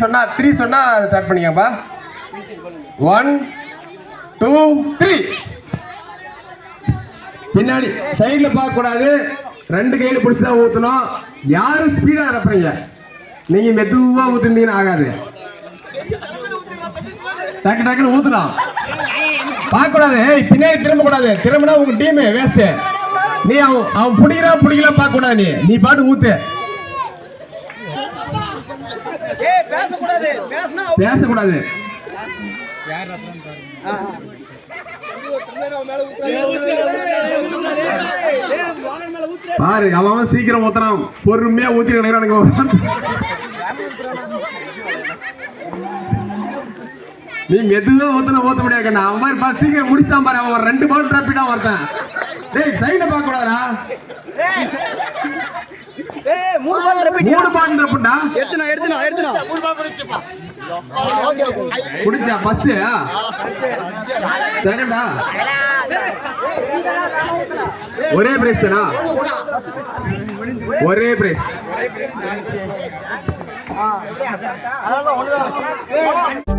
சொன்னா த்ரீ சொன்னா ஸ்டார்ட் பண்ணிக்கப்பா ஒன் டூ த்ரீ பின்னாடி சைடுல பார்க்க கூடாது ரெண்டு கையில பிடிச்சி தான் ஊத்தணும். யாரும் ஸ்பீடா நிரப்புறீங்க நீங்க மெதுவா ஊத்துனீங்கன்னா ஆகாது. டக்கு டக்குன்னு ஊத்தணும். பார்க்க கூடாது ஏய் பின்னாடி திரும்ப கூடாது திரும்பினா உங்க டீம் வேஸ்ட் நீ அவன் அவன் பிடிக்கிறா பிடிக்கல பார்க்க கூடாது நீ. நீ பாட்டு ஏய் பேசக்கூடாது. பேசக்கூடாது. பாரு அவன் அவன் சீக்கிரம் ஊத்துறான். பொறுமையா ஊத்தி கிடைக்கிறானுங்க நீ மெதுவா ஊத்துன ஊத்த முடியாது கண்ணா. அவன் மாதிரி பாரு சீக்கிரம் முடிச்சான் பாரு அவன் ரெண்டு பால் டிராப்பிட்டா ஒருத்தன். டேய் சைடுல பார்க்க கூடாதா ஏய் மூணு பால் repeat. மூணு பால் டிராப்பிட்டா எடுத்துனா எடுத்துனா எடுத்துனா குடிச்சா ஃபர்ஸ்ட் செகண்டா ஒரே பிரைஸ் தானா ஒரே பிரைஸ் அதான்